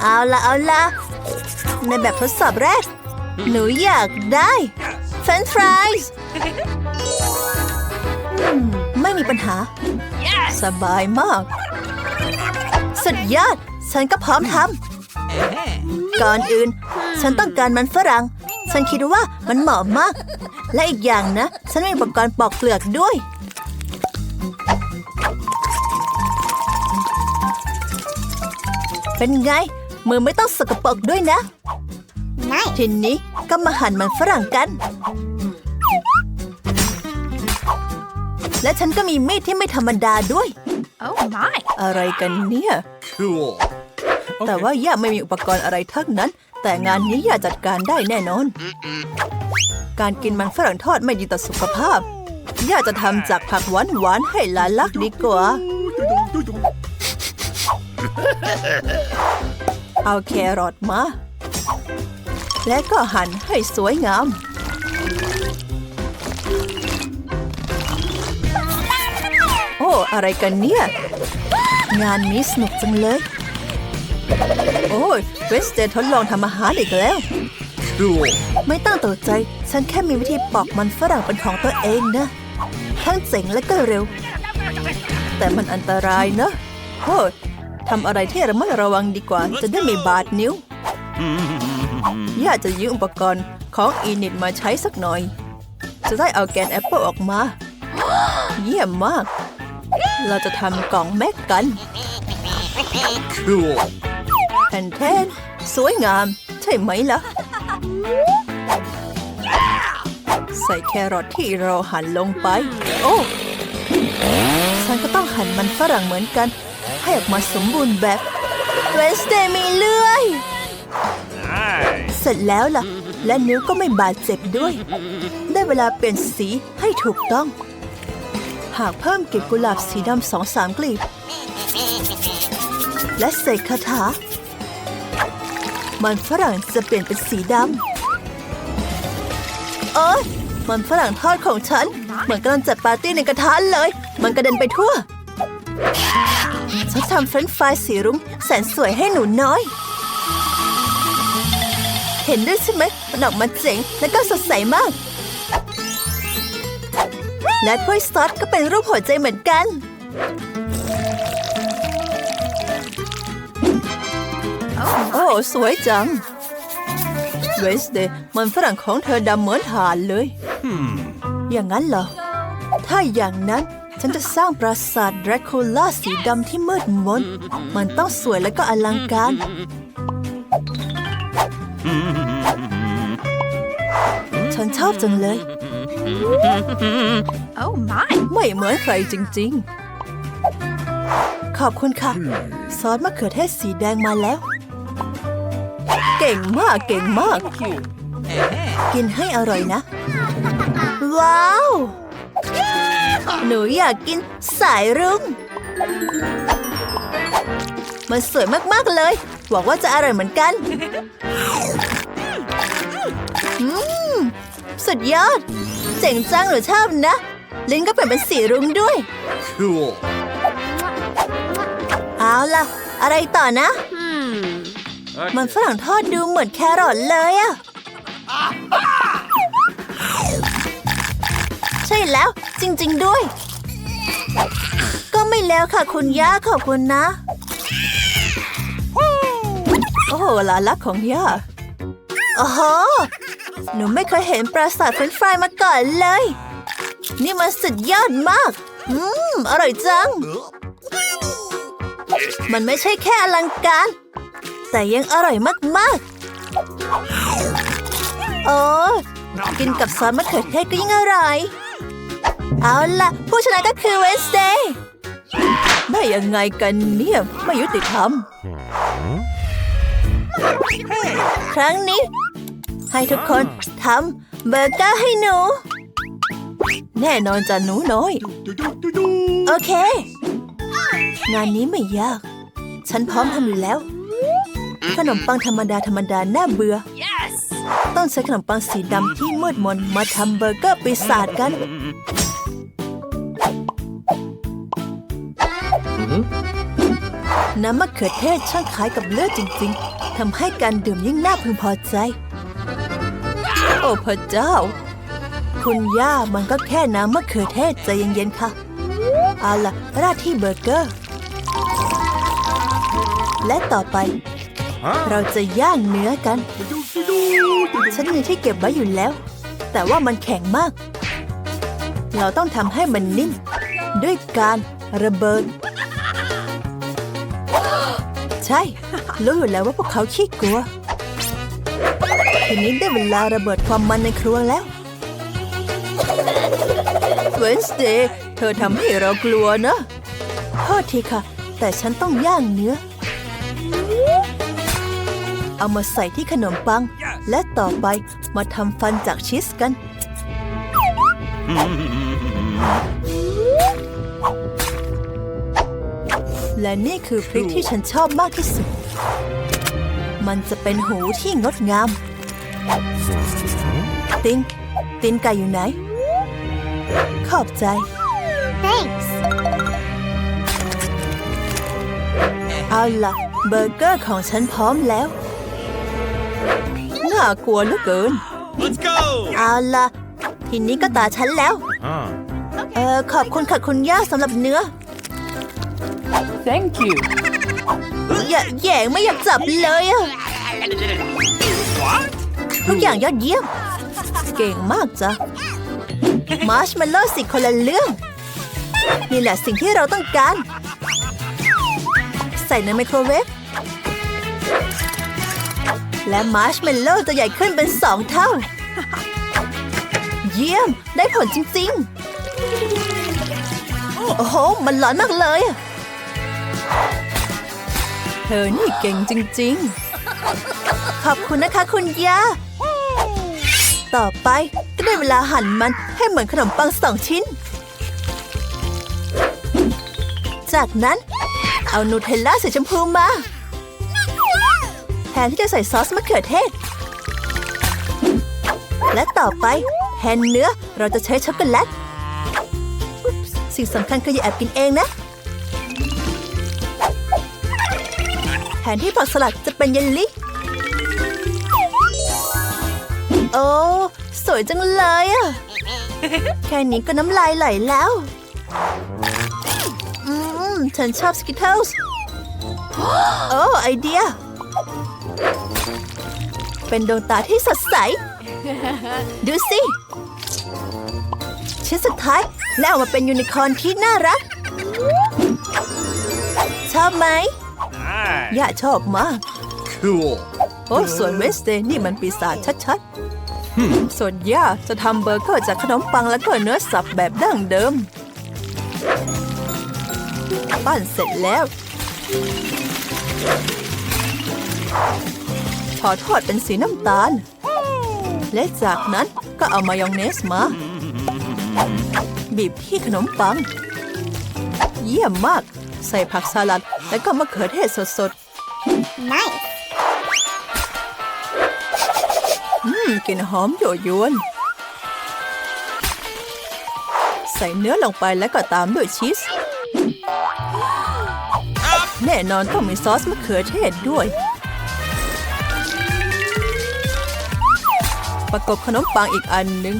เอาละเอาละในแบบทดสอบแรก หนูอยากได้เฟรนช์ฟรายส์ไม่มีปัญหา สบายมาก สุดยอด ฉันก็พร้อมทำก่อนอื่น ฉันต้องการมันฝรั่ง ฉันคิดว่ามันเหมาะมาก และอีกอย่างนะ ฉันมีอุปกรณ์ปอกเปลือกด้วยเป็นไง มือไม่ต้องสกปรกด้วยนะ Nice. ทีนี้ก็มาหั่นมันฝรั่งกัน และฉันก็มีมีดที่ไม่ธรรมดาด้วย Oh my. อะไรกันเนี่ย Cool. แต่ว่าย่าไม่มีอุปกรณ์อะไรทั้งนั้น แต่งานนี้ย่าจัดการได้แน่นอน การกินมันฝรั่งทอดไม่ดีต่อสุขภาพ ย่าจะทำจากผักหวานๆให้หลานลักดีกว่า เอาแครอทมา และก็หั่นให้สวยงาม โอ้ อะไรกันเนี่ย งานนี้สนุกจังเลย โอ้ยเวสเจนทดลองทำอาหารอีกแล้ว Cool. ไม่ต้องตกใจ ฉันแค่มีวิธีปอกมันฝรั่งเป็นของตัวเองนะ ทั้งเจ๋งและก็เร็ว แต่มันอันตรายนะโอ้ย ทำอะไรที่ระมัดระวังดีกว่า จะได้ไม่บาดนิ้วอยากจะยืมอุปกรณ์ของอีนิดมาใช้สักหน่อย จะได้เอาแกนแอปเปิลออกมา เยี่ยมมาก เราจะทำกล่องแม็กกัน Cool. แผ่นเทนสวยงาม ใช่ไหมล่ะ ใส่แครอทที่เราหั่นลงไป โอ้ ฉันก็ต้องหั่นมันฝรั่งเหมือนกัน ให้ออกมาสมบูรณ์แบบเวสเดย์มีเลื่อย Nice. เสร็จแล้วล่ะ และนิ้วก็ไม่บาดเจ็บด้วย ได้เวลาเปลี่ยนสีให้ถูกต้อง หากเพิ่มกลีบกุหลาบสีดำสองสามกลีบ และเสกคาถา มันฝรั่งจะเปลี่ยนเป็นสีดำโอ๊ยมันฝรั่งทอดของฉัน เหมือนกำลังจัดปาร์ตี้ในกระทะเลย มันกระเด็นไปทั่ว ฉันทำเฟรนช์ฟรายสีรุ้งแสนสวยให้หนูน้อย เห็นด้วยใช่ไหมมันออกมาเจ๋งและก็สดใสมาก และถ้วยซอสก็เป็นรูปหัวใจเหมือนกันโอ้สวยจังเวสเดย์มันฝรั่งของเธอดำเหมือนถ่านเลย อย่างนั้นเหรอ ถ้าอย่างนั้น ฉันจะสร้างปราสาทดราคูล่าสีดำที่มืดมน มันต้องสวยและก็อลังการ ฉันชอบจังเลย Oh my. ไม่เหมือนใครจริง ๆ ขอบคุณค่ะ ซอสมะเขือเทศสีแดงมาแล้ว เก่งมากเก่งมาก กินให้อร่อยนะ ว้าว หนูอยากกินสายรุ้ง มันสวยมาก ๆ เลย หวังว่าจะอร่อยเหมือนกันอืมสุดยอด เจ๋งจังหนูชอบนะ ลิ้นก็เปลี่ยนเป็นสีรุ้งด้วย Cool. เอาล่ะ อะไรต่อนะ Hmm. มันฝรั่งทอดดูเหมือนแครอทเลยอะ ใช่แล้ว จริง ๆ ด้วย ก็ไม่แล้วค่ะคุณย่าขอบคุณนะ โอ้โหหลานรักของย่าโอ้โหหนูไม่เคยเห็นปราสาทเฟรนฟรายมาก่อนเลย นี่มันสุดยอดมาก อืม อร่อยจัง มันไม่ใช่แค่อลังการ แต่ยังอร่อยมากๆ โอ้กินกับซอสมะเขือเทศก็ยิ่งอร่อย เอาล่ะ ผู้ชนะก็คือเวสเดย์ได้ยังไงกันเนี่ย ไม่ยุติธรรม ครั้งนี้ ให้ทุกคนทำเบอร์เกอร์ให้หนู แน่นอนจ้ะหนูน้อย โอเค งานนี้ไม่ยาก ฉันพร้อมทำอยู่แล้ว ขนมปังธรรมดาธรรมดาน่าเบื่อ Yes. ต้องใช้ขนมปังสีดำที่มืดมนมาทำเบอร์เกอร์ปีศาจกัน นน้ำมะเขือเทศช่างคล้ายกับเลือดจริง ๆ ทำให้การดื่มยิ่งน่าพึงพอใจ โอ้พระเจ้า คุณย่ามันก็แค่น้ำมะเขือเทศใจเย็นๆค่ะ เอาล่ะ ราดที่เบอร์เกอร์ และต่อไป เราจะย่างเนื้อกัน ฉันมีที่เก็บไว้อยู่แล้ว แต่ว่ามันแข็งมาก เราต้องทำให้มันนิ่ม ด้วยการระเบิดใช่ รู้อยู่แล้วว่าพวกเขาขี้กลัว ทีนี้ได้เวลาระเบิดความมันในครัวแล้ว เวนสเดย์ เธอทำให้เรากลัวนะโทษทีค่ะ แต่ฉันต้องย่างเนื้อ เอามาใส่ที่ขนมปัง และต่อไปมาทำฟันจากชีสกัน และนี่คือพริกที่ฉันชอบมากที่สุด มันจะเป็นหูที่งดงาม ตินตินไก่อยู่ไหน ขอบใจ Thanks. เอาล่ะ เบอร์เกอร์ของฉันพร้อมแล้ว น่ากลัวเหลือเกิน Let's go! เอาล่ะ ทีนี้ก็ตาฉันแล้ว Huh. เออขอบคุณค่ะคุณย่าสำหรับเนื้อ Thank you. อย่าแหย่งไม่อยากจับเลยอะ What? ทุกอย่างยอดเยี่ยม เก่งมากจ้ะมาร์ชเมลโล่สิคนละเรื่อง นี่แหละสิ่งที่เราต้องการ ใส่ในไมโครเวฟและมาร์ชเมลโล่จะใหญ่ขึ้นเป็นสองเท่า เยี่ยม ได้ผลจริง ๆ โอ้โห มันร้อนมากเลยอะ เธอนี่เก่งจริง ๆ ขอบคุณนะคะคุณย่า ต่อไปก็ได้เวลาหั่นมันให้เหมือนขนมปังสองชิ้น จากนั้นเอานูเทลล่าสีชมพูมา แทนที่จะใส่ซอสมะเขือเทศ และต่อไปแทนเนื้อเราจะใช้ช็อกโกแลต สิ่งสำคัญคืออย่าแอบกินเองนะ นที่ผักสลัดจะเป็นเยลลี่ โอ้ สวยจังเลยอะแค่นี้ก็น้ำลายไหลแล้ว อืม ฉันชอบสกิทเทิลส์โอ้ไอเดีย เป็นดวงตาที่สดใส ดูสิชิ้นสุดท้ายแล้วมาเป็นยูนิคอร์นที่น่ารัก ชอบไหม ย่าชอบมาก Cool. โอ้ส่วนเวสเดย์นี่มันปีศาจชัดๆ ส่วนย่าจะทำเบอร์เกอร์จากขนมปังและก็เนื้อสับแบบดั้งเดิม ปั้นเสร็จแล้วพอทอดเป็นสีน้ำตาล และจากนั้นก็เอามายองเนสมา บีบที่ขนมปัง เยี่ยมมาก ใส่ผักสลัด และก็มะเขือเทศสดๆ Nice. อืมกลิ่นหอมโยยวน ใส่เนื้อลงไปแล้วก็ตามด้วยชีส แน่นอนต้องมีซอสมะเขือเทศด้วย ประกบขนมปังอีกอันหนึ่ง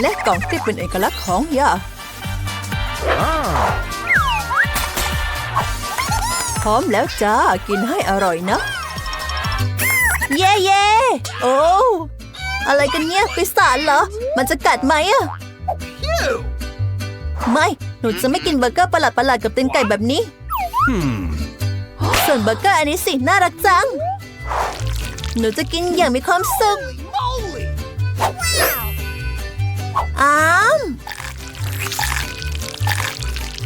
และกล่องที่เป็นเอกลักษณ์ของย่า ร้อมแล้วจ้า กินให้อร่อยนะ เย่เย่โอ้อะไรกันเนี่ยปีศาจเหรอ มันจะกัดไหมอะไม่ หนูจะไม่กินเบอร์เกอร์ประหลาดประหลาดกับตีนไก่แบบนี้ ส่วนเบอร์เกอร์อันนี้สิ น่ารักจัง หนูจะกินอย่างมีความสุขอ้าม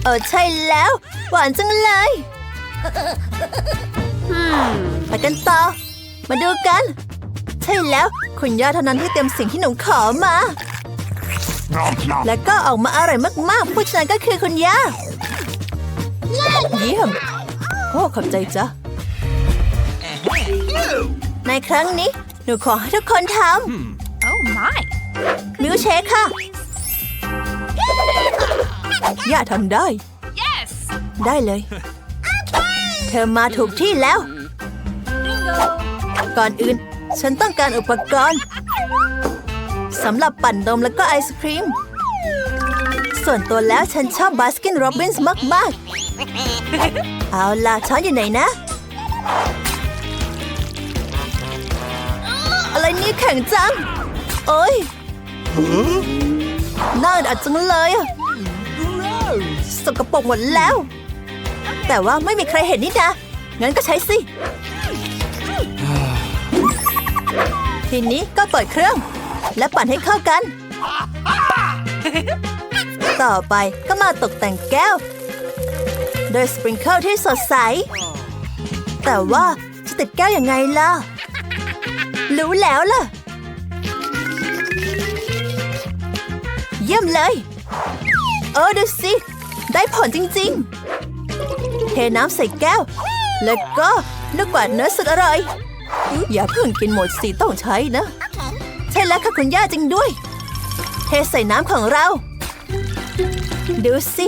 เออใช่แล้ว หวานจังเลย ไปกันต่อ มาดูกัน ใช่แล้ว คุณย่าเท่านั้นที่เตรียมสิ่งที่หนูขอมา และก็ออกมาอร่อยมากๆ ผู้ชายก็คือคุณย่า เยี่ยม โอ้ ขอบใจจ้ะ ในครั้งนี้ หนูขอให้ทุกคนท Oh my. ำมิลค์เชคค่ะ ย่าทำได้ Yes. ได้เลยเธอมาถูกที่แล้ว ก่อนอื่น ฉันต้องการอุปกรณ์สำหรับปั่นนมแล้วก็ไอศครีม ส่วนตัวแล้วฉันชอบบาสกินโรบินส์มาก ๆ เอาล่ะช้อนอยู่ไหนนะ อะไรนี่แข็งจัง โอ้ยน่าอัดจังเลยอะสกปรกหมดแล้ว แต่ว่าไม่มีใครเห็นนี่นะงั้นก็ใช้สิ ทีนี้ก็เปิดเครื่อง และปั่นให้เข้ากัน ต่อไปก็มาตกแต่งแก้ว โดยสปริงเกิลที่สดใส แต่ว่าจะติดแก้วยังไงล่ะ รู้แล้วล่ะ เยี่ยมเลย เออดูสิ ได้ผลจริง ๆ เทน้ำใส่แก้ว แล้วก็ลูกกวาดเนื้อสุดอร่อย อย่าเพิ่งกินหมดสิต้องใช้นะ ใช่แล้วค่ะคุณย่าจริงด้วย เทใส่น้ำของเรา ดูสิ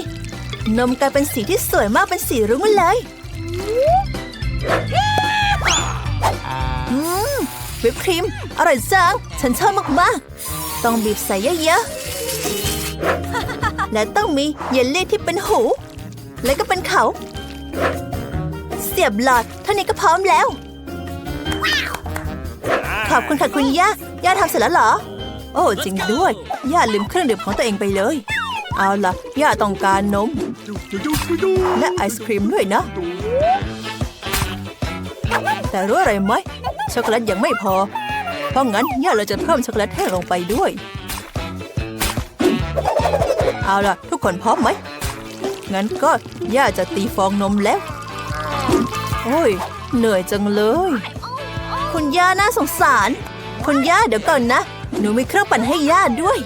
นมกลายเป็นสีที่สวยมากเป็นสีรุ้งเลยอืมวิปครีม อร่อยจัง ฉันชอบมากๆ ต้องบีบใส่เยอะๆ และต้องมีเยลลี่ที่เป็นหู และก็เป็นเขา เสียบหลอดเท่านี้ก็พร้อมแล้ว ขอบคุณค่ะคุณย่า ย่าทำเสร็จแล้วเหรอ โอ้จริงด้วย ย่าลืมเครื่องดื่มของตัวเองไปเลย เอาล่ะ ย่าต้องการนม และไอศครีมด้วยนะ แต่รู้อะไรไหม ช็อกโกแลตยังไม่พอ เพราะงั้น ย่าเราจะเพิ่มช็อกโกแลตแห้งลงไปด้วย เอาล่ะ ทุกคนพร้อมไหม งั้นก็ย่าจะตีฟองนมแล้ว โอ้ย เหนื่อยจังเลย คุณย่าน่าสงสาร คุณย่าเดี๋ยวก่อนนะ หนูมีเครื่องปั่นให้ย่าด้วย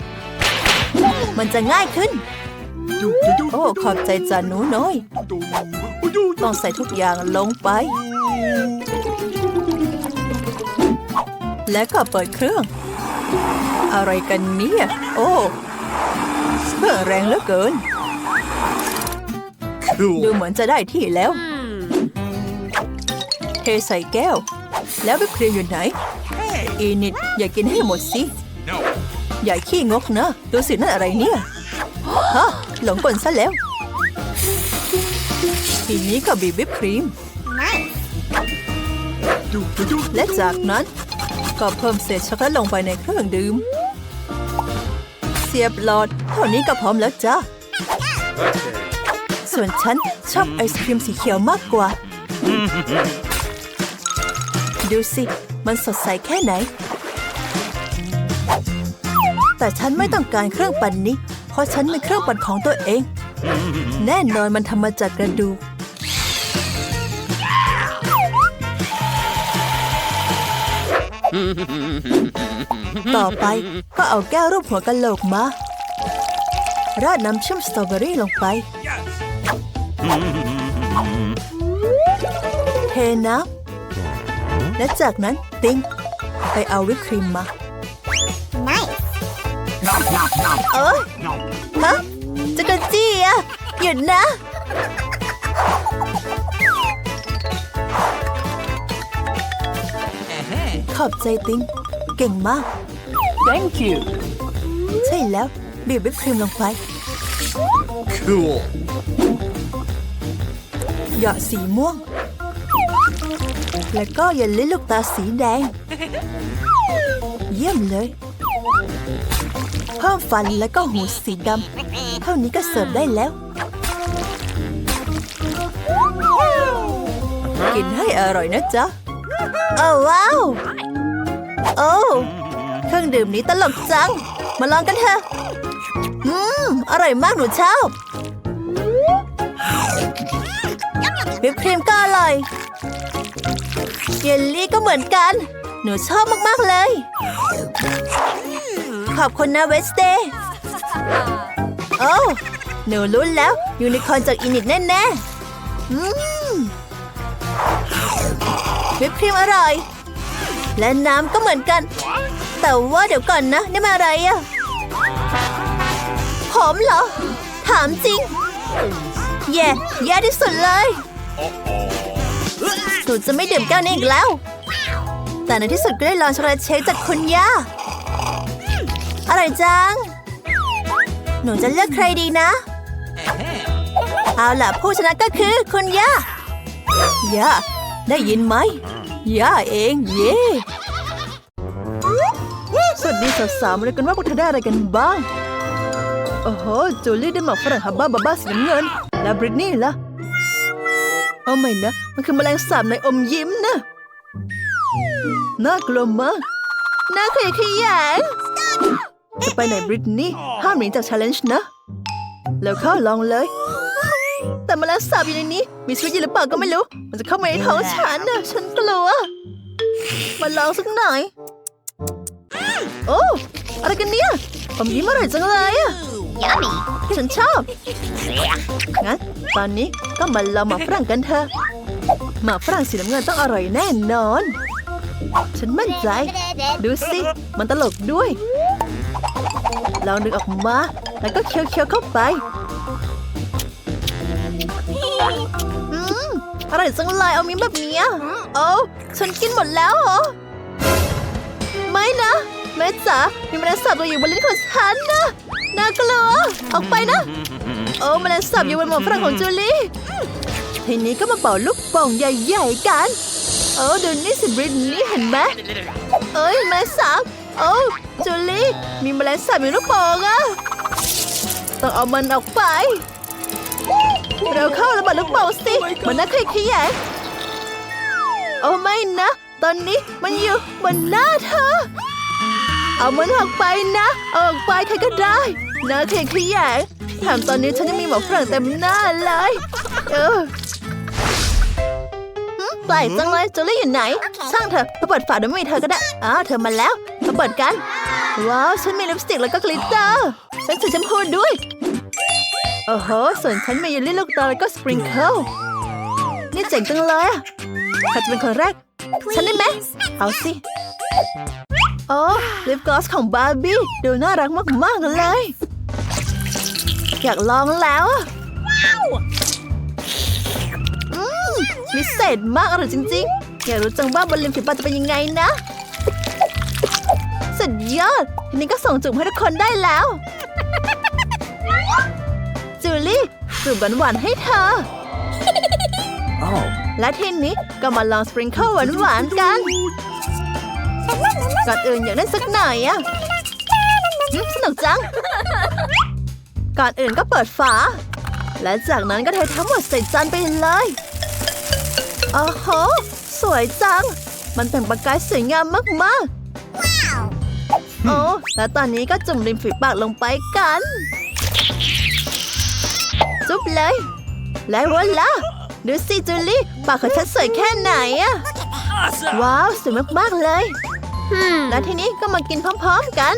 มันจะง่ายขึ้น โอ้ขอบใจจ้าหนูน้อย ต้องใส่ทุกอย่างลงไป และก็เปิดเครื่อง อะไรกันเนี่ย โอ้เครื่องแรงเหลือเกิน ดู Cool. เหมือนจะได้ที่แล้ว เทใส่แก้ว แล้ววิปครีมอยู่ไหน อีนิดอย่ากินให้หมดสิ No. อย่าขี้งกนะ ดูสินั่นอะไรเนี่ย ฮะ หลงกลซะแล้ว ทีนี้ก็บีบวิปครีม และจากนั้นก็เพิ่มเศษช็อกโกแลตลงไปในเครื่องดื่ม เสียบหลอดเท่านี้ก็พร้อมแล้วจ้า Okay. ส่วนฉันชอบไอศครีมสีเขียวมากกว่า ดูสิ มันสดใสแค่ไหน แต่ฉันไม่ต้องการเครื่องปั่นนี้ เพราะฉันมีเครื่องปั่นของตัวเอง แน่นอนมันทำมาจากกระดูกต่อไปก็เอาแก้วรูปหัวกะโหลกมา ราดน้ำเชื่อมสตรอเบอรี่ลงไป เทน้ำและจากนั้นติ้ง ไปเอาวิปครีมมา Nice. เอ้ยฮะจะกระจี้อะหยุดนะ ขอบใจติ้ง เก่งมาก Thank you. ใช่แล้ว บีบวิปครีมลงไป Cool. หยอดสีม่วง แล้วก็เยลลี่ลูกตาสีแดง เยี่ยมเลย เพิ่มฟันแล้วก็หูสีดำ เท่านี้ก็เสิร์ฟได้แล้ว กินให้อร่อยนะจ๊ะโอ้ว้าว โอ้เครื่องดื่มนี้ตลกจัง มาลองกันเถอะ อืม อร่อยมากหนูชอบ วิปครีมก็อร่อย เยลลี่ก็เหมือนกัน หนูชอบมากๆเลย ขอบคุณนะเวสเดย์โอ้หนูรู้แล้ว ยูนิคอร์นจากอินิตแน่ๆอืมวิปครีมอร่อย และน้ำก็เหมือนกัน แต่ว่าเดี๋ยวก่อนนะ นี่มาอะไรอะผมเหรอ ถามจริง แย่ แย่ที่สุดเลย หนูจะไม่ดื่มแก้วนี้อีกแล้ว แต่ในที่สุดก็ได้ลองช็อกโกแลตเชคจากคุณย่า อร่อยจัง หนูจะเลือกใครดีนะ เอาล่ะผู้ชนะก็คือคุณย่า ย่า ได้ยินไหม ย่าเองเย่สวัสดีสาวๆมาดูกันว่าพวกเธอได้อะไรกันบ้าง โอ้โห จูลี่ได้หมอกฝรั่งฮับบ้าบาบ้าสีน้ำเงิน แล้วบริตนี่ล่ะ อ้ไม่นะ มันคือแมลงสาบในอมยิ้มนะ น่ากลัวมากน่าขยะแขยงจะไปไหนบริตนี่ห้ามหนีจากชาเลนจ์นะ แล้วเข้าลองเลย แต่แมลงสาบอยู่ในนี้ มีชีวิตอยู่หรือเปล่าก็ไม่รู้ มันจะเข้ามาในท้องฉันนะฉันกลัว มาลองสักหน่อย โอ้ อะไรกันเนี่ยอมยิ้มอร่อยจังเลยอะ Yummy. ฉันชอบ งั้นตอนนี้ก็มาลองหมาฝรั่งกันเถอะ หมาฝรั่งสีน้ำเงินต้องอร่อยแน่นอน ฉันมั่นใจ ดูสิ มันตลกด้วย ลองดึงออกมา แล้วก็เคี้ยวๆเข้าไปอืมอร่อยจังเลยเอามีแบบเนี้ยโอ้ฉันกินหมดแล้วเหรอ ไม่นะ แม่จ๋ามีแมลงสาบตัวอยู่บนลิ้นของฉันนะ น่ากลัว ออกไปนะ โอ้แมลงสาบอยู่บนหมอนฝรั่งของจูลี่ ทีนี้ก็มาเป่าลูกโป่องใหญ่ๆกัน โอ้ดูนี่สิบริตนี่เห็นไหมเอ้ยแมลงสาบโอ้จูลี่ มีแมลงสาบอยู่ลูกโป่องอะต้องเอามันออกไป เร็วเข้าระเบิดลูกโป่งสิมันน่าเคยขยายโอ้ไม่นะ ตอนนี้มันอยู่บนหน้าเธอ เอามันออกไปนะ ออกไปใครก็ได้ นะเคขยะแถมตอนนี้ฉันยังมีหมอกฝรั่งเต็มหน้าเลย เออแปลกจังเลยจูลี่อยู่ไหน ช่างเถอะมาเปิดฝาโดยไม่มีเธอก็ได้อ้าวเธอมาแล้วมาเปิดกัน ว้าว ฉันมีลิปสติกแล้วก็กลิตเตอร์ฉันสีชมพูด้วย โอ้โห ส่วนฉันมีเยลลี่ลูกตาแล้วก็สปริงเกิลนี่เจ๋งจังเลยอะใครจะเป็นคนแรก ฉันได้ไหม เอาสิ โอ้ลิปกลอสของบาร์บี้ดูน่ารักมากๆเลย อยากลองแล้วอะอืมวิเศษมากอร่อยจริงๆ อยากรู้จังว่าบนริมฝีปากจะเป็นยังไงนะ สุดยอดทีนี้ก็ส่งจุ่มให้ทุกคนได้แล้ว จูลี่จูบหวานๆให้เธอ Oh. และทีนี้ก็มาลองสปริงเกิลหวานๆกัน ก่อนอื่นอยากเล่นสักหน่อยอะหึสนุกจัง ก่อนอื่นก็เปิดฝา และจากนั้นก็เททั้งหมดใส่จานไปเลยโอ้โห สวยจัง มันแต่งประกายสวยงามมากๆโอ้ และตอนนี้ก็จุ่มริมฝีปากลงไปกัน จุ๊บเลย และวลาดูสิจูลี่ ปากของฉันสวยแค่ไหนอะว้าว สวยมากๆเลย Hmm. และทีนี้ก็มากินพร้อมๆกัน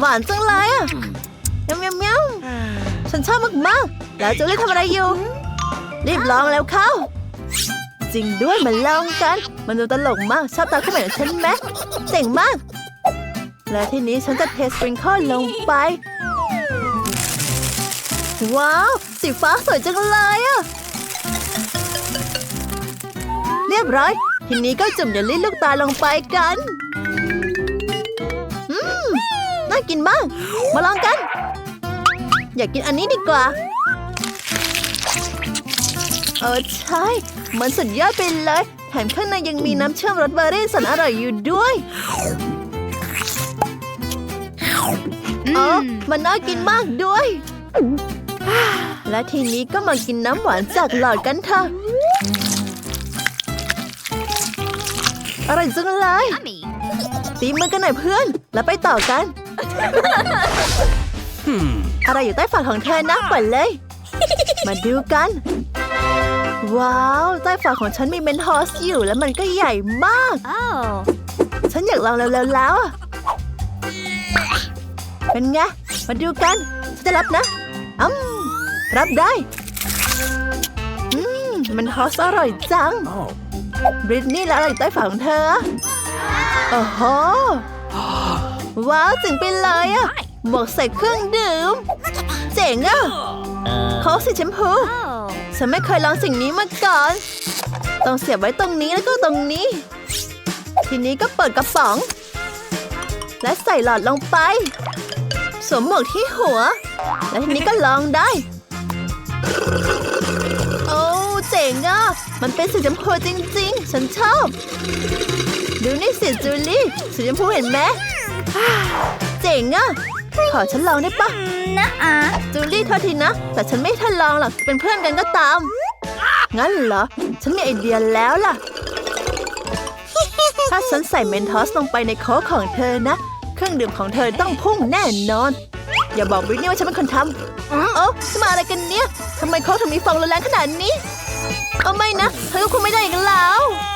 หวานจังเลยอะยำยำยำฉันชอบมากๆ แล้วจูลี่ทำอะไรอยู่ รีบลองแล้วเข้า จริงด้วยมาลองกัน มันดูตลกมาก ชอบตาคู่ใหม่ของฉันไหมเจ๋งมาก และทีนี้ฉันจะเทสปริงเกิลลงไป ว้าว สีฟ้าสวยจังเลยอะ เรียบร้อย ทีนี้ก็จุ่มเยลลี่ลูกตาลลงไปกันอืม น่ากินมาก มาลองกัน อยากกินอันนี้ดีกว่า เออใช่ มันสุดยอดไปเลย แถมข้างในยังมีน้ำเชื่อมรสเบอร์รี่สันอร่อยอยู่ด้วยเออมันน่ากินมากด้วย และทีนี้ก็มากินน้ำหวานจากหลอดกันเถอะอร่อยจังเลย Yummy. ตีมือกันหน่อยเพื่อน แล้วไปต่อกัน Hmm. อะไรอยู่ใต้ฝาของเธอนะเปิดเลย มาดูกัน ว้าว ใต้ฝาของฉันมีเมนทอสอยู่แล้วมันก็ใหญ่มาก Oh. ฉันอยากลองเร็วๆแล้วอะเป็นไง มาดูกัน ฉันจะรับนะอืมรับได้ อืมเมันทอสอร่อยจัง Oh. บริตนี่แล้วอะไรอยู่ใต้ฝาของเธอ โอ้โห ว้าวเจ๋งไปเลยอะหมวกใส่เครื่องดื่ม เจ๋งอะโค้กสีชมพู Oh. ฉันไม่เคยลองสิ่งนี้มาก่อน ต้องเสียบไว้ตรงนี้แล้วก็ตรงนี้ ทีนี้ก็เปิดกระป๋อง และใส่หลอดลงไปสวมหมวกที่หัว และทีนี้ก็ลองได้ โอ้เจ๋งอะ มันเป็นสีชมพูจริงๆ ฉันชอบ ดูนี่สิจูลี่ สีชมพูเห็นไหม เจ๋งอะ ขอฉันลองได้ปะนะอะจูลี่โทษทีนะ แต่ฉันไม่ทดลองหรอก เป็นเพื่อนกันก็ตาม งั้นเหรอ ฉันมีไอเดียแล้วล่ะ ถ้าฉันใส่เมนทอสลงไปในโค้กของเธอนะ เครื่องดื่มของเธอต้องพุ่งแน่นอน อย่าบอกบริตนี่ว่าฉันเป็นคนทำอ๋อเอ้าจะมาอะไรกันเนี่ยทำไมโค้กถึงมีฟองรุนแรงขนาดนี้ เอาไม่นะ เธอก็คงไม่ได้อีกแล้วข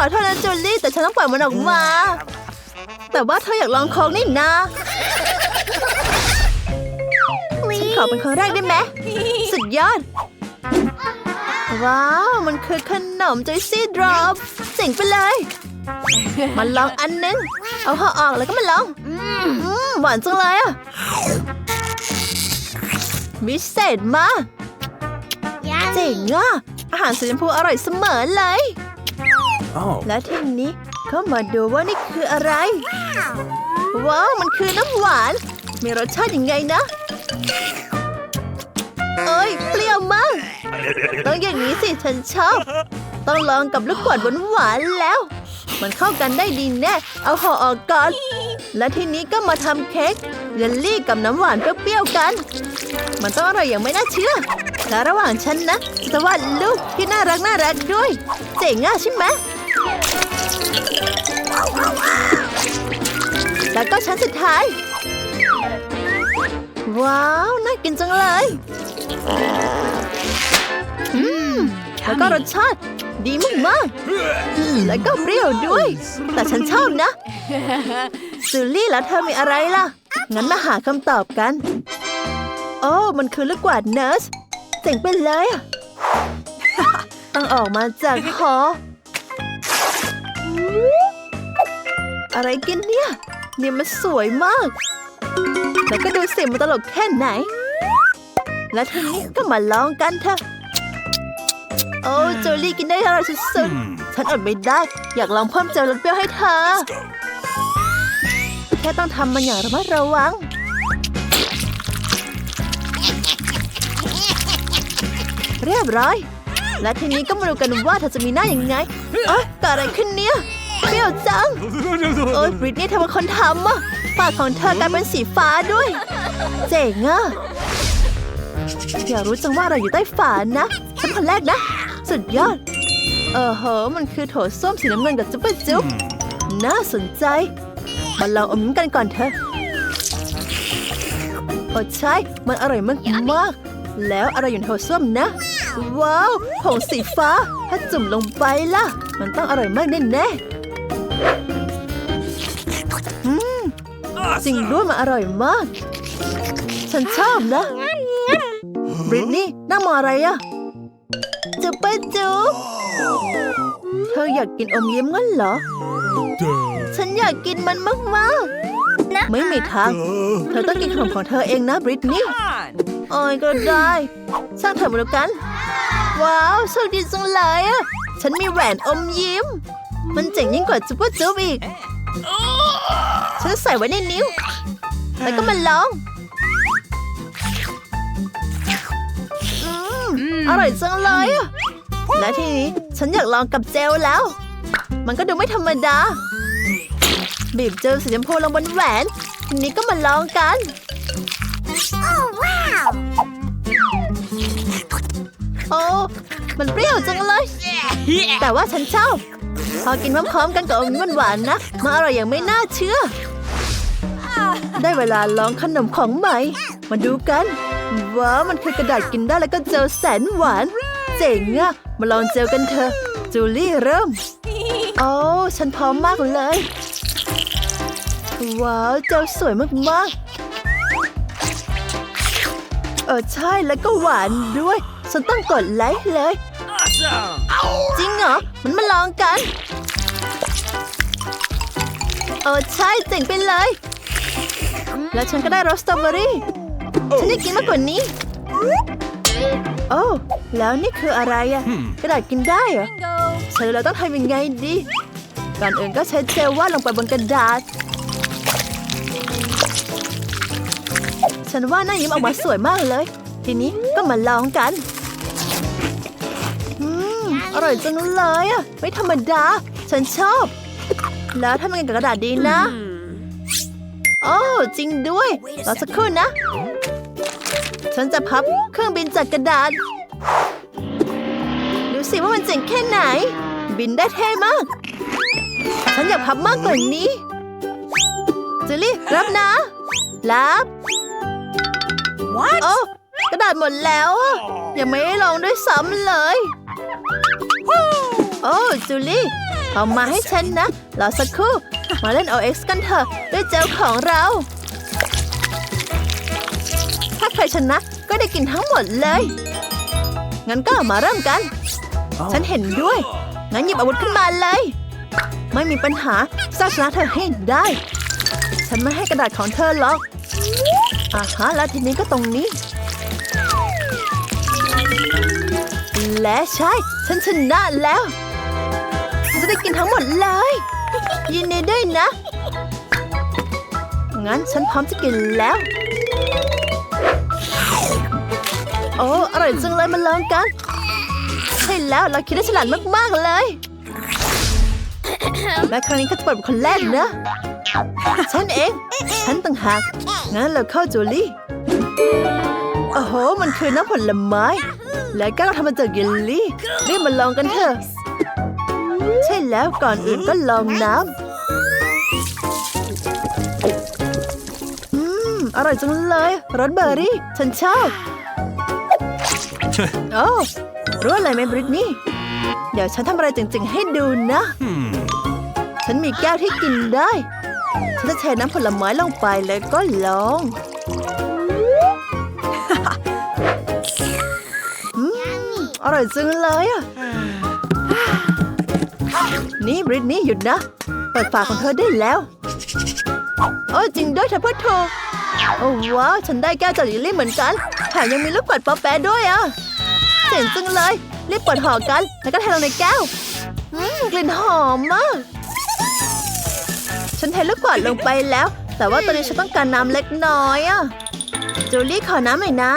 อโทษนะจูลี่แต่ฉันต้องปล่อยมันออกมา แต่ว่าเธออยากลองโค้กนี่นะฉันขอเป็นคนแรกได้ไหมสุดยอด ว้าว มันคือขนมจุยซี่ดรอปเจ๋งไปเลยมาลองอันนึง เอาห่อออกแล้วก็มาลองอืมอืมหวานจังเลยอะพิเศษมากยันเจ๋งอะ อาหารสีชมพูอร่อยเสมอเลย Oh. และทีนี้ก็มาดูว่านี่คืออะไร ว้าว มันคือน้ำหวาน มีรสชาติยังไงนะ เอ้ย เปรี้ยวมาก ต้องอย่างนี้สิฉันชอบ ต้องลองกับลูกกวาดหวานๆแล้ว มันเข้ากันได้ดีแน่ เอาห่อออกก่อน และทีนี้ก็มาทำเค้กเยลลี่กับน้ำหวานเปรี้ยวๆกัน มันต้องอร่อยอย่างไม่น่าเชื่อและระหว่างฉันนะจะวาดลูกที่น่ารักน่ารักด้วย เจ๋งอะใช่ไหม แล้วก็ชั้นสุดท้าย ว้าว น่ากินจังเลยอืมแล้วก็รสชาติดีมากๆแล้วก็เปรี้ยวด้วย แต่ฉันชอบนะจูลี่แล้วเธอมีอะไรล่ะ งั้นมาหาคำตอบกัน โอ้ มันคือลูกกวาดเนิร์สเจ๋งไปเลยอะต้องออกมาจากหอ อะไรกันเนี่ย เนี่ยมันสวยมาก แล้วก็ดูสิมันตลกแค่ไหน และทีนี้ก็มาลองกันเถอะ โอ้จูลี่กินได้อร่อยสุดๆฉันอดไม่ได้ อยากลองเพิ่มเจลรสเปรี้ยวให้เธอ แค่ต้องทำมันอย่างระมัดระวัง เรียบร้อย และทีนี้ก็มาดูกันว่าเธอจะมีหน้าอย่างไง เอ๊ะเกิดอะไรขึ้นเนี่ยเปรี้ยวจัง โอ้ยบริตนี่เธอเป็นคนทำอะปากของเธอกลายเป็นสีฟ้าด้วย เจ๋งอะอยากรู้จังว่าเราอยู่ใต้ฝานะ ฉันคนแรกนะ สุดยอด เออเหอมันคือโถส้วมสีน้ำเงินกับจุ๊บจุ๊บน่าสนใจ มาลองอมกันก่อนเถอะโอ้ใช่ มันอร่อยมากมาก แล้วอะไรอยู่ในโถส้วมนะ ว้าวผงสีฟ้า ถ้าจุ่มลงไปล่ะ มันต้องอร่อยมากแน่ๆอืมจริงด้วยมันอร่อยมาก ฉันชอบนะบริตนี่นั่งมองอะไรอะจุ๊บไปจุ๊บเธออยากกินอมยิ้มงั้นเหรอ ฉันอยากกินมันมากๆไม่มีทาง เธอต้องกินขนมของเธอเองนะบริตนี่โอ้ยก็ได้ช่างเถอะมาดูกัน ว้าวโชคดีจังเลยอะฉันมีแหวนอมยิ้ม มันเจ๋งยิ่งกว่าจุ๊บจุ๊บอีก ฉันใส่ไว้ในนิ้ว แล้วก็มาลองอืมอร่อยจังเลยอะและทีนี้ฉันอยากลองกับเจลแล้ว มันก็ดูไม่ธรรมดา บีบเจลสีชมพูลงบนแหวนทีนี้ก็มาลองกัน โอ้ว้าว โอ้ มันเปรี้ยวจังเลย แต่ว่าฉันชอบ พอกินพร้อมๆกันกับอมยิ้มหวานๆนะมันอร่อยอย่างไม่น่าเชื่อ ได้เวลาลองขนมของใหม่ มาดูกัน ว้าวมันคือกระดาษกินได้แล้วก็เจลแสนหวาน เจ๋งอะมาลองเจลกันเถอะ จูลี่เริ่ม โอ้ฉันพร้อมมากเลย ว้าวเจลสวยมากๆเออใช่แล้วก็หวานด้วย ฉันต้องกดไลค์เลย จริงเหรอ มันมาลองกันเออใช่เจ๋งไปเลย แล้วฉันก็ได้รสสตรอเบอรี่ ฉันอยากกินมากกว่านี้ โอ้ แล้วนี่คืออะไรอะกระดาษกินได้เหรอฉันเราต้องทำยังไงดีก่อนอื่นก็ใช้เจลวาดลงไปบนกระดาษ ฉันว่าหน้ายิ้มออกมาสวยมากเลย ทีนี้ก็มาลองกันอืมอ ร่อยจังเลยอะไม่ธรรมดา ฉันชอบ แล้วทำยังไงกับกระดาษดีนะ โอ้จริงด้วยรอสักครู่นะ ฉันจะพับเครื่องบินจากกระดาษ ดูสิว่ามันเจ๋งแค่ไหน บินได้เท่มาก ฉันอยากพับมากกว่านี้จูลี่รับนะรับ What? โอ้กระดาษหมดแล้วอะยังไม่ได้ลองด้วยซ้ำเลย โอ้จูลี่เอามาให้ฉันนะรอสักครู่ มาเล่น OX กันเถอะ ด้วยเจลของเรา ถ้าใครชนะก็ได้กินทั้งหมดเลย งั้นก็มาเริ่มกัน Oh. ฉันเห็นด้วย งั้นหยิบอาวุธขึ้นมาเลย ไม่มีปัญหาสร้างชนะเธอให้ได้ ฉันไม่ให้กระดาษของเธอหรอกอ่าฮะแล้วทีนี้ก็ตรงนี้ และใช่ ฉันชนะแล้วฉันจะได้กินทั้งหมดเลย ยินดีด้วยนะ งั้นฉันพร้อมจะกินแล้ว โอ้อร่อยจังเลยมาลองกัน ใช่แล้วเราคิดได้ฉลาดมากๆเลยและครั้งนี้ก็จะเปิดเป็นคนแรกนะ ฉันเอง ฉันต่างหาก งั้นเราเข้าจูลี่ โอ้โห มันคือน้ำผลไม้ และก็เราทำมาจากเยลลี่รีบมาลองกันเถอะ ใช่แล้วก่อนอื่นก็ลองน้ำอืม อร่อยจังเลยรสเบอร์รี่ ฉันชอบ โอ้รู้อะไรไหมบริตนี่ เดี๋ยวฉันทำอะไรจริงๆ ให้ดูนะ Hmm. ฉันมีแก้วที่กินได้ ฉันจะเทน้ำผลไม้ลงไปแล้วก็ลอง ร่อยจังเลยอะ นี่บริตนี่หยุดนะ เปิดฝาของเธอได้แล้ว โอ้จริงด้วยเธอพูดถูกโอ้ว้าวฉันได้แก้วจากลิลลี่เหมือนกัน แถมยังมีลูกปัดป๊อปแปะด้วยอะเจ๋งจังเลย รีบเปิดห่อกัน แล้วก็เทลงในแก้วอืมกลิ่นหอมมาก ฉันเทลูกกวาดลงไปแล้ว แต่ว่าตอนนี้ฉันต้องการน้ำเล็กน้อยอะ จูลี่ขอน้ำหน่อยนะ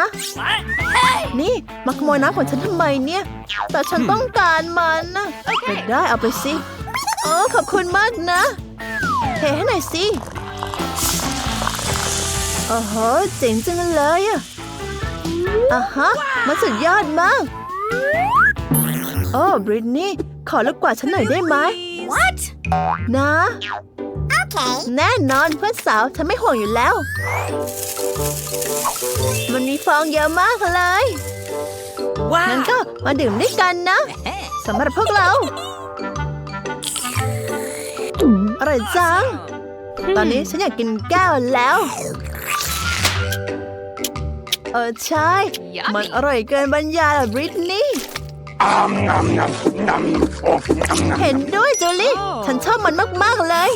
นี่มาขโมยน้ำของฉันทำไมเนี่ย แต่ฉันต้องการมันนะก็ได้เอาไปสิโอ้ขอบคุณมากนะเทให้หน่อยสิโอ้โหเจ๋งจังเลยอะอะฮะ มันสุดยอดมาก โอ้บริตนี่ ขอลูกกวาดฉันหน่อยได้ไหม What? นะ Okay. แน่นอนเพื่อนสาวฉันไม่ห่วงอยู่แล้ว มันมีฟองเยอะมากเลยงั้น Wow. ก็มาดื่มด้วยกันนะสำหรับพวกเรา อร่อยจัง ตอนนี้ฉันอยากกินแก้วแล้ว เออใช่ มันอร่อยเกินบรรยายอะบริตนี่เห็นด้วยจูลี่ ฉันชอบมันมาก ๆ เลย